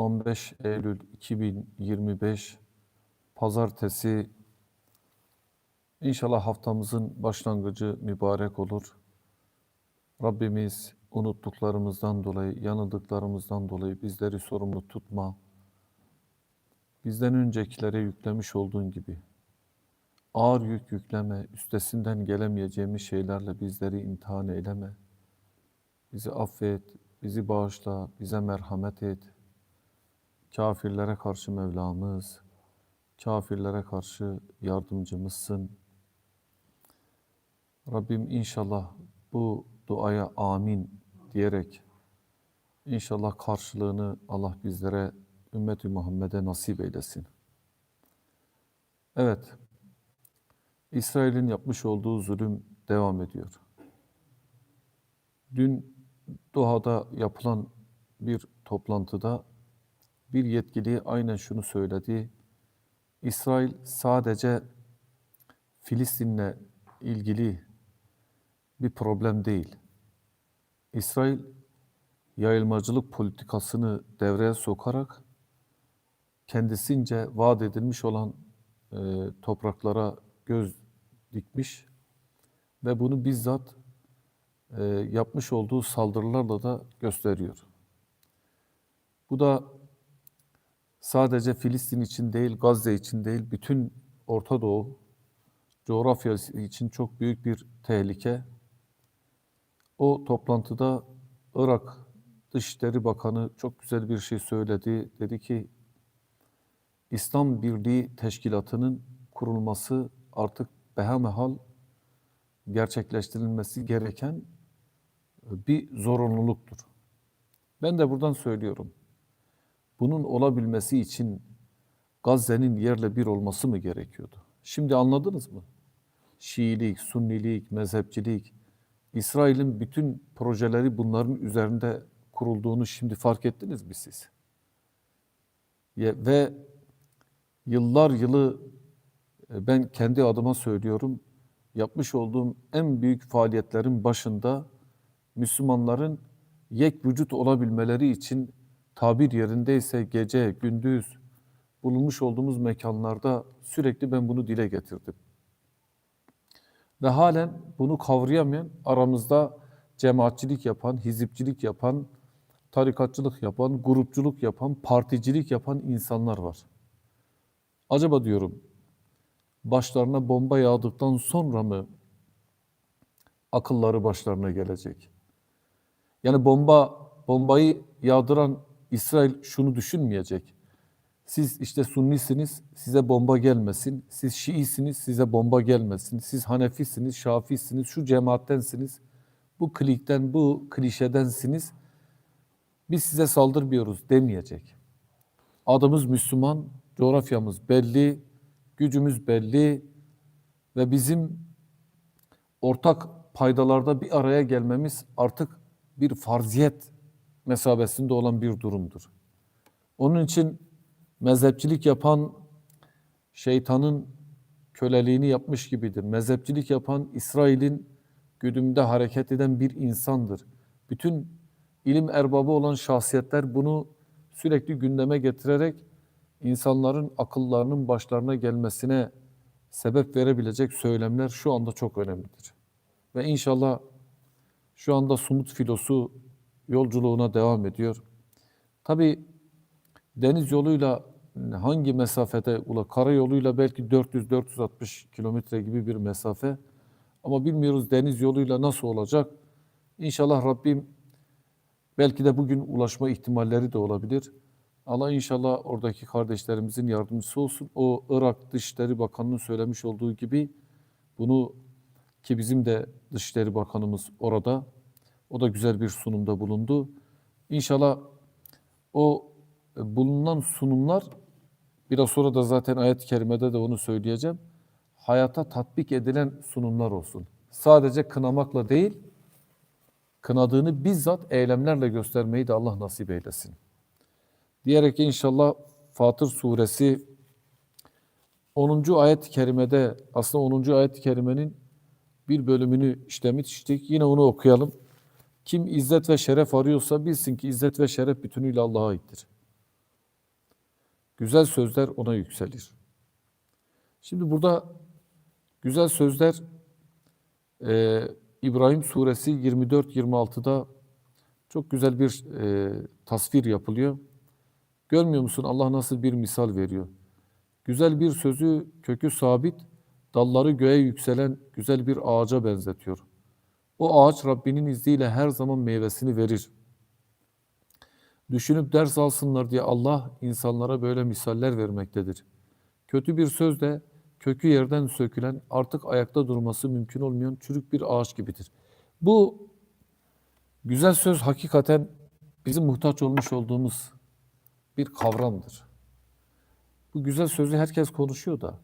15 Eylül 2025 Pazartesi İnşallah haftamızın başlangıcı mübarek olur. Rabbimiz unuttuklarımızdan dolayı, yanıldıklarımızdan dolayı bizleri sorumlu tutma. Bizden öncekilere yüklemiş olduğun gibi ağır yük yükleme, üstesinden gelemeyeceğimiz şeylerle bizleri imtihan eyleme. Bizi affet, bizi bağışla, bize merhamet et. Kafirlere karşı Mevlamız, kafirlere karşı yardımcımızsın. Rabbim inşallah bu duaya amin diyerek inşallah karşılığını Allah bizlere ümmeti Muhammed'e nasip eylesin. Evet, İsrail'in yapmış olduğu zulüm devam ediyor. Dün Doha'da yapılan bir toplantıda bir yetkili aynen şunu söyledi. İsrail sadece Filistin'le ilgili bir problem değil. İsrail yayılmacılık politikasını devreye sokarak kendisince vaat edilmiş olan e, topraklara göz dikmiş ve bunu bizzat e, yapmış olduğu saldırılarla da gösteriyor. Bu da sadece Filistin için değil, Gazze için değil, bütün Orta Doğu coğrafyası için çok büyük bir tehlike. O toplantıda Irak Dışişleri Bakanı çok güzel bir şey söyledi. Dedi ki İslam Birliği Teşkilatı'nın kurulması artık behamehal gerçekleştirilmesi gereken bir zorunluluktur. Ben de buradan söylüyorum. Bunun olabilmesi için Gazze'nin yerle bir olması mı gerekiyordu? Şimdi anladınız mı? Şiilik, Sunnilik, mezhepçilik, İsrail'in bütün projeleri bunların üzerinde kurulduğunu şimdi fark ettiniz mi siz? Ve yıllar yılı e, ben kendi adıma söylüyorum, yapmış olduğum en büyük faaliyetlerin başında Müslümanların yek vücut olabilmeleri için tabir yerindeyse gece, gündüz bulunmuş olduğumuz mekanlarda sürekli ben bunu dile getirdim. Ve halen bunu kavrayamayan aramızda cemaatçilik yapan, hizipçilik yapan, tarikatçılık yapan, grupçuluk yapan, particilik yapan insanlar var. Acaba diyorum başlarına bomba yağdıktan sonra mı akılları başlarına gelecek? Yani bomba bombayı yağdıran İsrail şunu düşünmeyecek. Siz işte Sunnisiniz, size bomba gelmesin. Siz Şiisiniz, size bomba gelmesin. Siz Hanefisiniz, Şafisiniz, şu cemaattensiniz. Bu klikten, bu klişedensiniz. Biz size saldırmıyoruz demeyecek. Adımız Müslüman, coğrafyamız belli, gücümüz belli ve bizim ortak paydalarda bir araya gelmemiz artık bir farziyet mesabesinde olan bir durumdur. Onun için mezhepçilik yapan şeytanın köleliğini yapmış gibidir. Mezhepçilik yapan İsrail'in güdümünde hareket eden bir insandır. Bütün ilim erbabı olan şahsiyetler bunu sürekli gündeme getirerek insanların akıllarının başlarına gelmesine sebep verebilecek söylemler şu anda çok önemlidir. Ve inşallah şu anda Sumut filosu yolculuğuna devam ediyor. Tabi deniz yoluyla hangi mesafede, ula karayoluyla belki 400-460 kilometre gibi bir mesafe. Ama bilmiyoruz deniz yoluyla nasıl olacak. İnşallah Rabbim belki de bugün ulaşma ihtimalleri de olabilir. Allah inşallah oradaki kardeşlerimizin yardımcısı olsun. O Irak Dışişleri Bakanı'nın söylemiş olduğu gibi bunu ki bizim de Dışişleri Bakanımız orada. O da güzel bir sunumda bulundu. İnşallah o e, bulunan sunumlar biraz sonra da zaten ayet-i kerimede de onu söyleyeceğim. Hayata tatbik edilen sunumlar olsun. Sadece kınamakla değil, kınadığını bizzat eylemlerle göstermeyi de Allah nasip eylesin. Diyerek inşallah Fatır suresi 10. ayet-i kerimede aslında 10. ayet-i kerimenin bir bölümünü işlemiştik. Yine onu okuyalım. Kim izzet ve şeref arıyorsa bilsin ki izzet ve şeref bütünüyle Allah'a aittir. güzel sözler ona yükselir. Şimdi burada güzel sözler e, İbrahim suresi 24-26'da çok güzel bir e, tasvir yapılıyor. Görmüyor musun Allah nasıl bir misal veriyor? Güzel bir sözü kökü sabit, dalları göğe yükselen güzel bir ağaca benzetiyor. O ağaç Rabbinin izniyle her zaman meyvesini verir. Düşünüp ders alsınlar diye Allah insanlara böyle misaller vermektedir. Kötü bir söz de kökü yerden sökülen, artık ayakta durması mümkün olmayan çürük bir ağaç gibidir. Bu güzel söz hakikaten bizim muhtaç olmuş olduğumuz bir kavramdır. Bu güzel sözü herkes konuşuyor da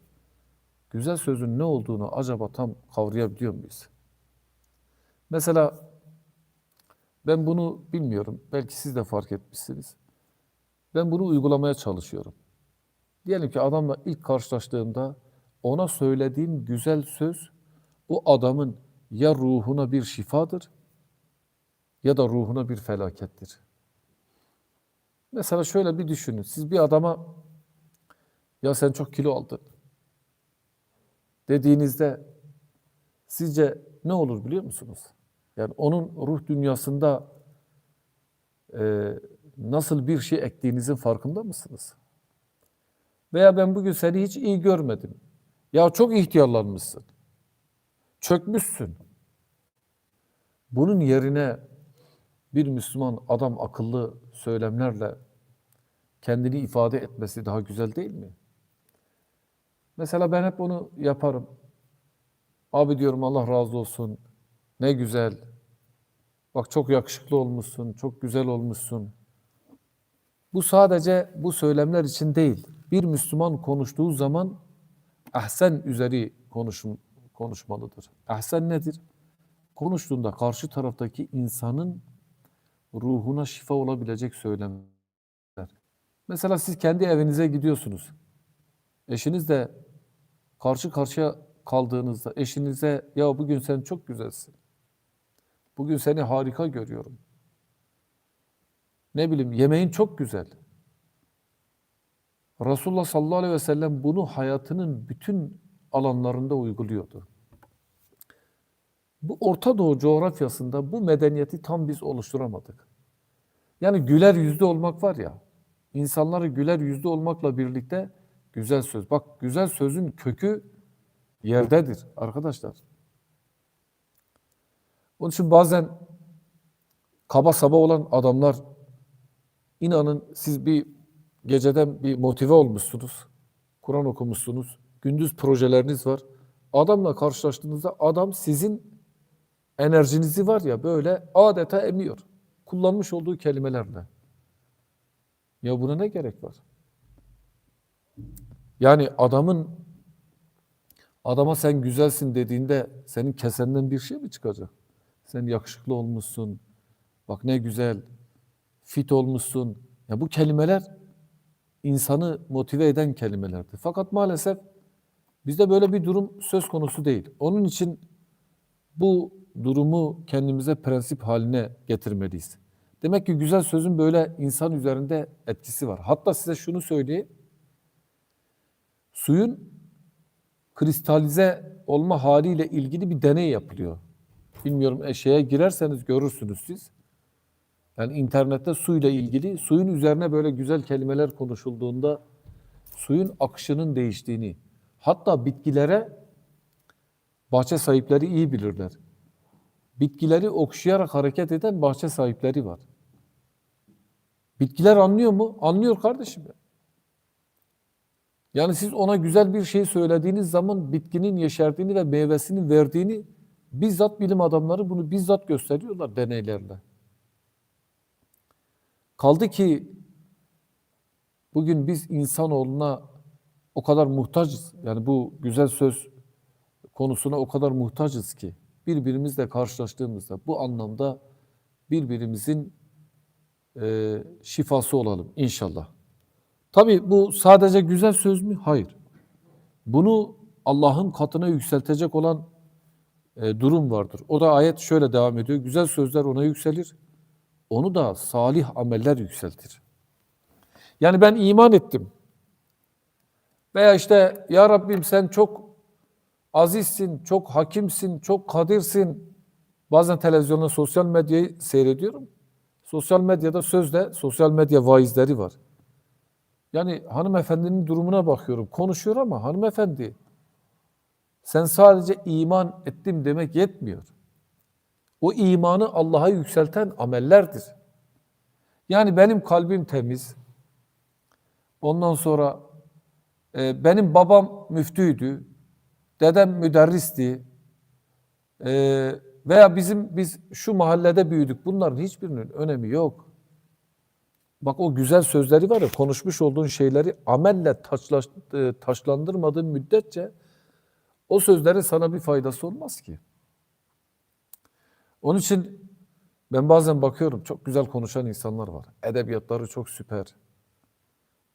güzel sözün ne olduğunu acaba tam kavrayabiliyor muyuz? Mesela ben bunu bilmiyorum. Belki siz de fark etmişsiniz. Ben bunu uygulamaya çalışıyorum. Diyelim ki adamla ilk karşılaştığımda ona söylediğim güzel söz o adamın ya ruhuna bir şifadır ya da ruhuna bir felakettir. Mesela şöyle bir düşünün. Siz bir adama ya sen çok kilo aldın dediğinizde sizce ne olur biliyor musunuz? Yani onun ruh dünyasında e, nasıl bir şey ektiğinizin farkında mısınız? Veya ben bugün seni hiç iyi görmedim. Ya çok ihtiyarlanmışsın. Çökmüşsün. Bunun yerine bir Müslüman adam akıllı söylemlerle kendini ifade etmesi daha güzel değil mi? Mesela ben hep onu yaparım. Abi diyorum Allah razı olsun. Ne güzel. Bak çok yakışıklı olmuşsun, çok güzel olmuşsun. Bu sadece bu söylemler için değil. Bir Müslüman konuştuğu zaman ahsen üzeri konuşum, konuşmalıdır. Ahsen nedir? Konuştuğunda karşı taraftaki insanın ruhuna şifa olabilecek söylemler. Mesela siz kendi evinize gidiyorsunuz. Eşiniz de karşı karşıya kaldığınızda eşinize ya bugün sen çok güzelsin. Bugün seni harika görüyorum. Ne bileyim yemeğin çok güzel. Resulullah sallallahu aleyhi ve sellem bunu hayatının bütün alanlarında uyguluyordu. Bu Orta Doğu coğrafyasında bu medeniyeti tam biz oluşturamadık. Yani güler yüzlü olmak var ya, insanları güler yüzlü olmakla birlikte güzel söz. Bak güzel sözün kökü yerdedir arkadaşlar. Onun için bazen kaba saba olan adamlar inanın siz bir geceden bir motive olmuşsunuz. Kur'an okumuşsunuz. Gündüz projeleriniz var. Adamla karşılaştığınızda adam sizin enerjinizi var ya böyle adeta emiyor. Kullanmış olduğu kelimelerle. Ya buna ne gerek var? Yani adamın adama sen güzelsin dediğinde senin kesenden bir şey mi çıkacak? Sen yakışıklı olmuşsun. Bak ne güzel. Fit olmuşsun. Ya bu kelimeler insanı motive eden kelimelerdir. Fakat maalesef bizde böyle bir durum söz konusu değil. Onun için bu durumu kendimize prensip haline getirmeliyiz. Demek ki güzel sözün böyle insan üzerinde etkisi var. Hatta size şunu söyleyeyim. Suyun kristalize olma haliyle ilgili bir deney yapılıyor. Bilmiyorum eşeğe girerseniz görürsünüz siz. Yani internette suyla ilgili suyun üzerine böyle güzel kelimeler konuşulduğunda suyun akışının değiştiğini hatta bitkilere bahçe sahipleri iyi bilirler. Bitkileri okşayarak hareket eden bahçe sahipleri var. Bitkiler anlıyor mu? Anlıyor kardeşim. Yani siz ona güzel bir şey söylediğiniz zaman bitkinin yeşerdiğini ve meyvesini verdiğini bizzat bilim adamları bunu bizzat gösteriyorlar deneylerle. Kaldı ki bugün biz insanoğluna o kadar muhtacız. Yani bu güzel söz konusuna o kadar muhtacız ki birbirimizle karşılaştığımızda bu anlamda birbirimizin e, şifası olalım inşallah. Tabi bu sadece güzel söz mü? Hayır. Bunu Allah'ın katına yükseltecek olan e, durum vardır. O da ayet şöyle devam ediyor. Güzel sözler ona yükselir. Onu da salih ameller yükseltir. Yani ben iman ettim. Veya işte ya Rabbim sen çok azizsin, çok hakimsin, çok kadirsin. Bazen televizyonda sosyal medyayı seyrediyorum. Sosyal medyada sözde sosyal medya vaizleri var. Yani hanımefendinin durumuna bakıyorum. Konuşuyor ama hanımefendi sen sadece iman ettim demek yetmiyor. O imanı Allah'a yükselten amellerdir. Yani benim kalbim temiz. Ondan sonra e, benim babam müftüydü. Dedem müderristi. E, veya bizim biz şu mahallede büyüdük. Bunların hiçbirinin önemi yok. Bak o güzel sözleri var ya konuşmuş olduğun şeyleri amelle taçlaş, e, taşlandırmadığın müddetçe o sözlerin sana bir faydası olmaz ki. Onun için ben bazen bakıyorum çok güzel konuşan insanlar var. Edebiyatları çok süper.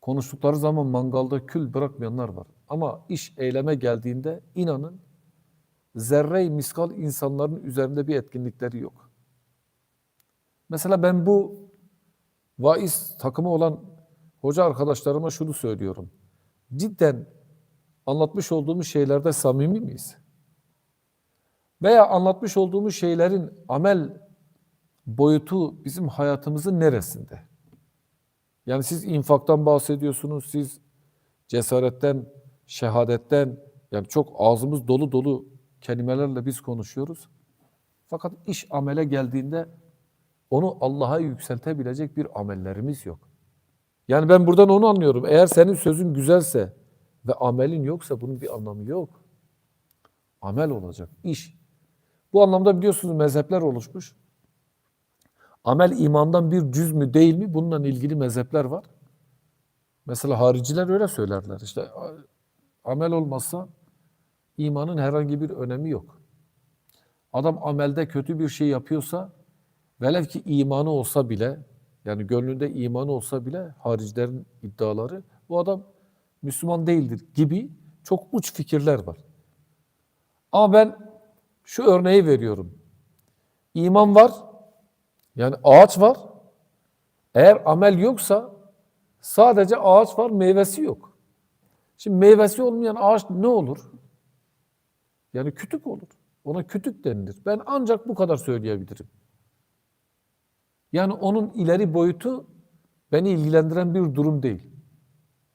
Konuştukları zaman mangalda kül bırakmayanlar var. Ama iş eyleme geldiğinde inanın zerre miskal insanların üzerinde bir etkinlikleri yok. Mesela ben bu vaiz takımı olan hoca arkadaşlarıma şunu söylüyorum. Cidden anlatmış olduğumuz şeylerde samimi miyiz? Veya anlatmış olduğumuz şeylerin amel boyutu bizim hayatımızın neresinde? Yani siz infaktan bahsediyorsunuz, siz cesaretten, şehadetten, yani çok ağzımız dolu dolu kelimelerle biz konuşuyoruz. Fakat iş amele geldiğinde onu Allah'a yükseltebilecek bir amellerimiz yok. Yani ben buradan onu anlıyorum. Eğer senin sözün güzelse ve amelin yoksa bunun bir anlamı yok. Amel olacak, iş. Bu anlamda biliyorsunuz mezhepler oluşmuş. Amel imandan bir cüz mü değil mi? Bununla ilgili mezhepler var. Mesela hariciler öyle söylerler. İşte amel olmazsa imanın herhangi bir önemi yok. Adam amelde kötü bir şey yapıyorsa velev ki imanı olsa bile yani gönlünde imanı olsa bile haricilerin iddiaları bu adam Müslüman değildir gibi çok uç fikirler var. Ama ben şu örneği veriyorum. İman var, yani ağaç var. Eğer amel yoksa sadece ağaç var, meyvesi yok. Şimdi meyvesi olmayan ağaç ne olur? Yani kütük olur. Ona kütük denilir. Ben ancak bu kadar söyleyebilirim. Yani onun ileri boyutu beni ilgilendiren bir durum değil.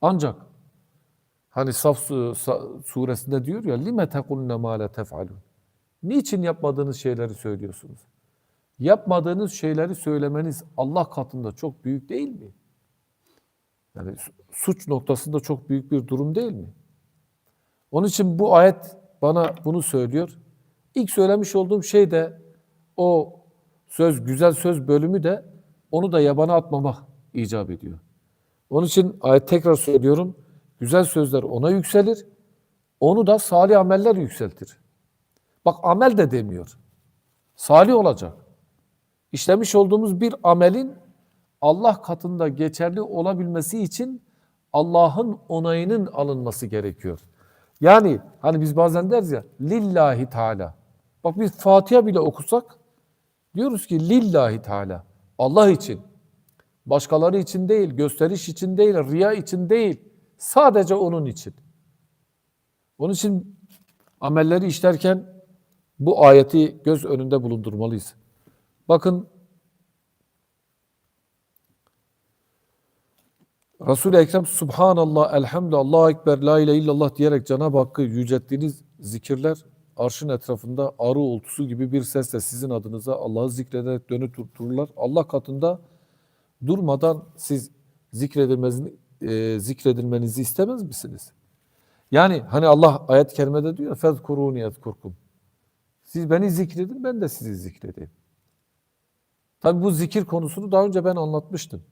Ancak hani Saf suresinde diyor ya lime tekulne ma la tef'alun. Niçin yapmadığınız şeyleri söylüyorsunuz? Yapmadığınız şeyleri söylemeniz Allah katında çok büyük değil mi? Yani suç noktasında çok büyük bir durum değil mi? Onun için bu ayet bana bunu söylüyor. İlk söylemiş olduğum şey de o söz, güzel söz bölümü de onu da yabana atmamak icap ediyor. Onun için ayet tekrar söylüyorum. Güzel sözler ona yükselir. Onu da salih ameller yükseltir. Bak amel de demiyor. Salih olacak. İşlemiş olduğumuz bir amelin Allah katında geçerli olabilmesi için Allah'ın onayının alınması gerekiyor. Yani hani biz bazen deriz ya lillahi teala. Bak biz Fatiha bile okusak diyoruz ki lillahi teala. Allah için. Başkaları için değil, gösteriş için değil, riya için değil. Sadece onun için. Onun için amelleri işlerken bu ayeti göz önünde bulundurmalıyız. Bakın Resul-i Ekrem Subhanallah, Elhamdülillah, Allahu Ekber, La ilahe illallah diyerek Cenab-ı Hakk'ı yücelttiğiniz zikirler arşın etrafında arı oltusu gibi bir sesle sizin adınıza Allah'ı zikrederek dönüp dururlar. Allah katında durmadan siz zikredilmenizi, e, zikredilmenizi istemez misiniz? Yani hani Allah ayet-i kerimede diyor fezkuruni yezkurkum. Siz beni zikredin ben de sizi zikredeyim. Tabi bu zikir konusunu daha önce ben anlatmıştım.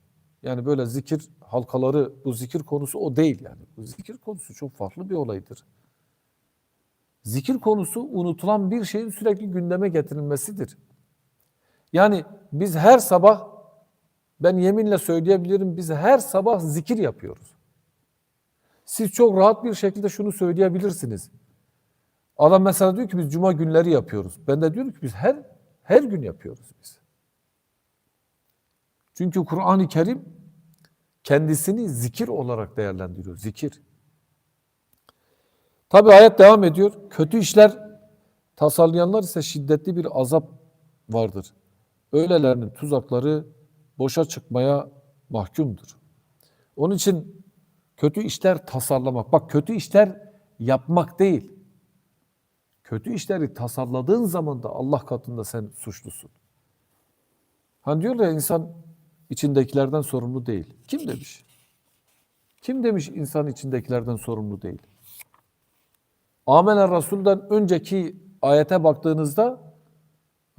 Yani böyle zikir halkaları bu zikir konusu o değil yani. Bu zikir konusu çok farklı bir olaydır. Zikir konusu unutulan bir şeyin sürekli gündeme getirilmesidir. Yani biz her sabah ben yeminle söyleyebilirim, biz her sabah zikir yapıyoruz. Siz çok rahat bir şekilde şunu söyleyebilirsiniz. Adam mesela diyor ki biz cuma günleri yapıyoruz. Ben de diyorum ki biz her her gün yapıyoruz biz. Çünkü Kur'an-ı Kerim kendisini zikir olarak değerlendiriyor. Zikir. Tabi ayet devam ediyor. Kötü işler tasarlayanlar ise şiddetli bir azap vardır. Öylelerinin tuzakları boşa çıkmaya mahkumdur. Onun için kötü işler tasarlamak. Bak kötü işler yapmak değil. Kötü işleri tasarladığın zaman da Allah katında sen suçlusun. Hani diyor ya insan içindekilerden sorumlu değil. Kim demiş? Kim demiş insan içindekilerden sorumlu değil? Amener Resul'den önceki ayete baktığınızda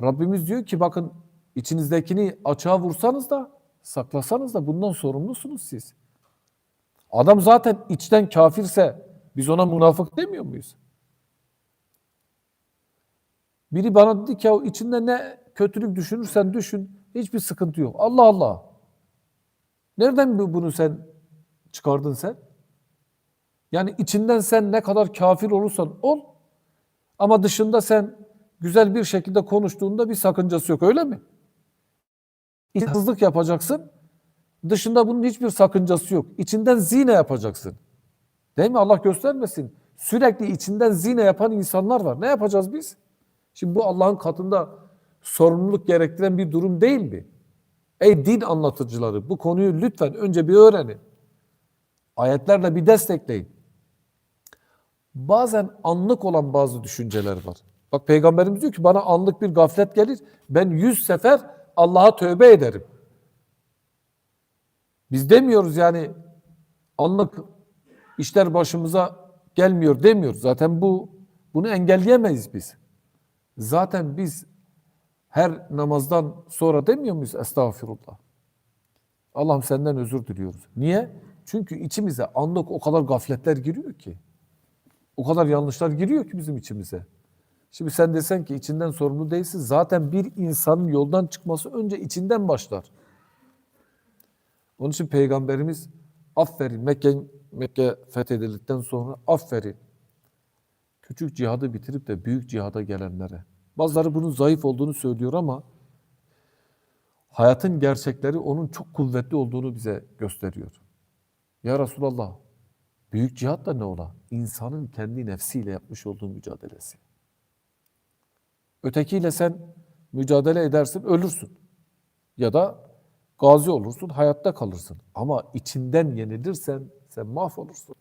Rabbimiz diyor ki bakın içinizdekini açığa vursanız da saklasanız da bundan sorumlusunuz siz. Adam zaten içten kafirse biz ona münafık demiyor muyuz? Biri bana dedi ki ya içinde ne kötülük düşünürsen düşün hiçbir sıkıntı yok. Allah Allah. Nereden bu- bunu sen çıkardın sen? Yani içinden sen ne kadar kafir olursan ol ama dışında sen güzel bir şekilde konuştuğunda bir sakıncası yok öyle mi? İhsızlık yapacaksın. Dışında bunun hiçbir sakıncası yok. İçinden zine yapacaksın. Değil mi? Allah göstermesin. Sürekli içinden zine yapan insanlar var. Ne yapacağız biz? Şimdi bu Allah'ın katında sorumluluk gerektiren bir durum değil mi? Ey din anlatıcıları bu konuyu lütfen önce bir öğrenin. Ayetlerle bir destekleyin. Bazen anlık olan bazı düşünceler var. Bak peygamberimiz diyor ki bana anlık bir gaflet gelir. Ben yüz sefer Allah'a tövbe ederim. Biz demiyoruz yani anlık işler başımıza gelmiyor demiyoruz. Zaten bu bunu engelleyemeyiz biz. Zaten biz her namazdan sonra demiyor muyuz estağfirullah? Allah'ım senden özür diliyoruz. Niye? Çünkü içimize anlık o kadar gafletler giriyor ki. O kadar yanlışlar giriyor ki bizim içimize. Şimdi sen desen ki içinden sorumlu değilsin. Zaten bir insanın yoldan çıkması önce içinden başlar. Onun için Peygamberimiz aferin Mekke, Mekke fethedildikten sonra aferin. Küçük cihadı bitirip de büyük cihada gelenlere. Bazıları bunun zayıf olduğunu söylüyor ama hayatın gerçekleri onun çok kuvvetli olduğunu bize gösteriyor. Ya Resulallah, büyük cihat da ne ola? İnsanın kendi nefsiyle yapmış olduğu mücadelesi. Ötekiyle sen mücadele edersin, ölürsün. Ya da gazi olursun, hayatta kalırsın. Ama içinden yenilirsen sen mahvolursun.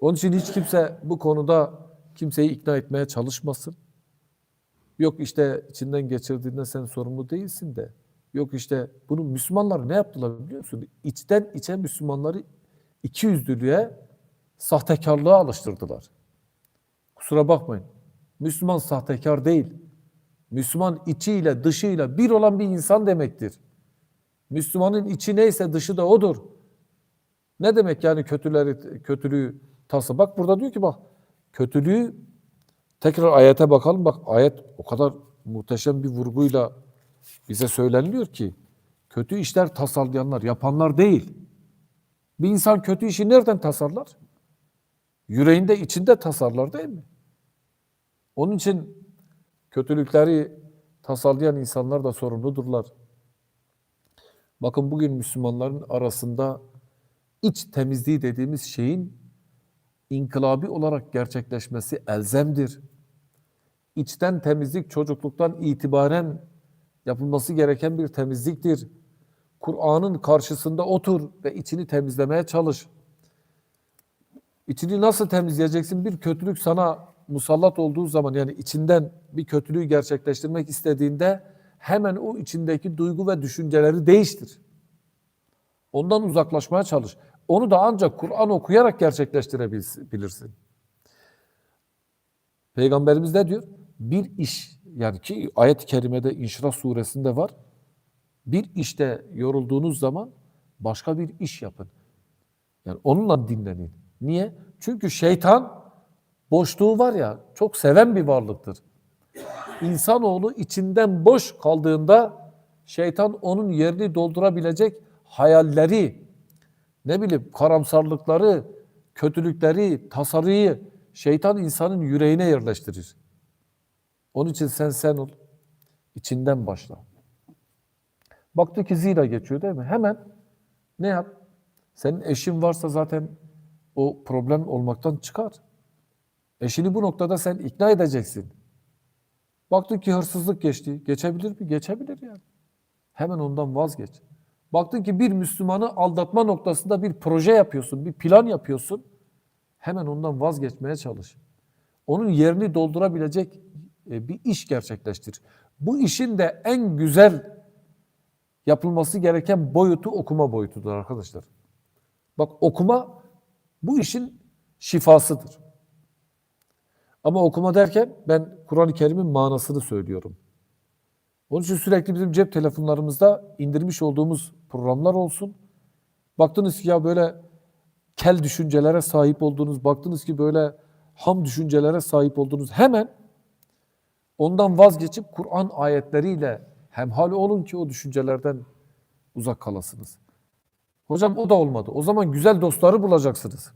Onun için hiç kimse bu konuda kimseyi ikna etmeye çalışmasın. Yok işte içinden geçirdiğinden sen sorumlu değilsin de. Yok işte bunu Müslümanlar ne yaptılar biliyor musun? İçten içe Müslümanları iki yüzlülüğe, sahtekarlığa alıştırdılar. Kusura bakmayın. Müslüman sahtekar değil. Müslüman içiyle dışıyla bir olan bir insan demektir. Müslümanın içi neyse dışı da odur. Ne demek yani kötüleri, kötülüğü tası? Bak burada diyor ki bak kötülüğü tekrar ayete bakalım. Bak ayet o kadar muhteşem bir vurguyla bize söyleniliyor ki kötü işler tasarlayanlar, yapanlar değil. Bir insan kötü işi nereden tasarlar? Yüreğinde, içinde tasarlar değil mi? Onun için kötülükleri tasarlayan insanlar da sorumludurlar. Bakın bugün Müslümanların arasında iç temizliği dediğimiz şeyin inkılabi olarak gerçekleşmesi elzemdir. İçten temizlik çocukluktan itibaren yapılması gereken bir temizliktir. Kur'an'ın karşısında otur ve içini temizlemeye çalış. İçini nasıl temizleyeceksin? Bir kötülük sana musallat olduğu zaman yani içinden bir kötülüğü gerçekleştirmek istediğinde hemen o içindeki duygu ve düşünceleri değiştir. Ondan uzaklaşmaya çalış. Onu da ancak Kur'an okuyarak gerçekleştirebilirsin. Peygamberimiz ne diyor? Bir iş yani ki ayet-i kerimede İnşirah suresinde var. Bir işte yorulduğunuz zaman başka bir iş yapın. Yani onunla dinlenin. Niye? Çünkü şeytan boşluğu var ya çok seven bir varlıktır. İnsanoğlu içinden boş kaldığında şeytan onun yerini doldurabilecek hayalleri, ne bileyim karamsarlıkları, kötülükleri, tasarıyı şeytan insanın yüreğine yerleştirir. Onun için sen sen ol. içinden başla. Baktı ki zira geçiyor değil mi? Hemen ne yap? Senin eşin varsa zaten o problem olmaktan çıkar. Eşini bu noktada sen ikna edeceksin. Baktın ki hırsızlık geçti. Geçebilir mi? Geçebilir yani. Hemen ondan vazgeç. Baktın ki bir Müslümanı aldatma noktasında bir proje yapıyorsun, bir plan yapıyorsun. Hemen ondan vazgeçmeye çalış. Onun yerini doldurabilecek e, bir iş gerçekleştir. Bu işin de en güzel yapılması gereken boyutu okuma boyutudur arkadaşlar. Bak okuma bu işin şifasıdır. Ama okuma derken ben Kur'an-ı Kerim'in manasını söylüyorum. Onun için sürekli bizim cep telefonlarımızda indirmiş olduğumuz programlar olsun. Baktınız ki ya böyle kel düşüncelere sahip oldunuz, baktınız ki böyle ham düşüncelere sahip oldunuz. Hemen ondan vazgeçip Kur'an ayetleriyle hemhal olun ki o düşüncelerden uzak kalasınız. Hocam o da olmadı. O zaman güzel dostları bulacaksınız.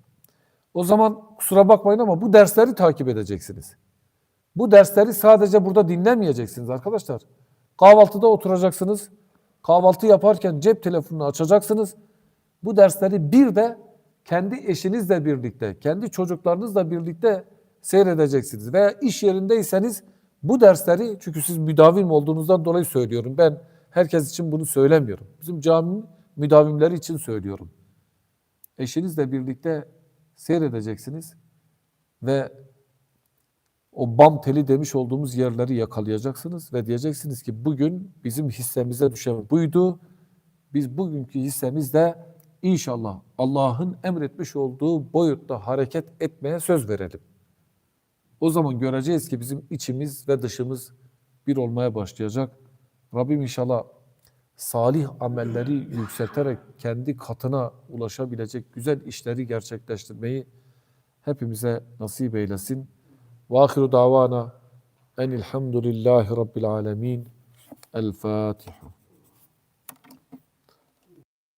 O zaman kusura bakmayın ama bu dersleri takip edeceksiniz. Bu dersleri sadece burada dinlemeyeceksiniz arkadaşlar. Kahvaltıda oturacaksınız. Kahvaltı yaparken cep telefonunu açacaksınız. Bu dersleri bir de kendi eşinizle birlikte, kendi çocuklarınızla birlikte seyredeceksiniz. Veya iş yerindeyseniz bu dersleri, çünkü siz müdavim olduğunuzdan dolayı söylüyorum. Ben herkes için bunu söylemiyorum. Bizim caminin müdavimleri için söylüyorum. Eşinizle birlikte seyredeceksiniz ve o bam teli demiş olduğumuz yerleri yakalayacaksınız ve diyeceksiniz ki bugün bizim hissemize düşen buydu. Biz bugünkü hissemizde inşallah Allah'ın emretmiş olduğu boyutta hareket etmeye söz verelim. O zaman göreceğiz ki bizim içimiz ve dışımız bir olmaya başlayacak. Rabbim inşallah salih amelleri yükselterek kendi katına ulaşabilecek güzel işleri gerçekleştirmeyi hepimize nasip eylesin. Ve ahiru davana enilhamdülillahi rabbil alemin. El Fatiha.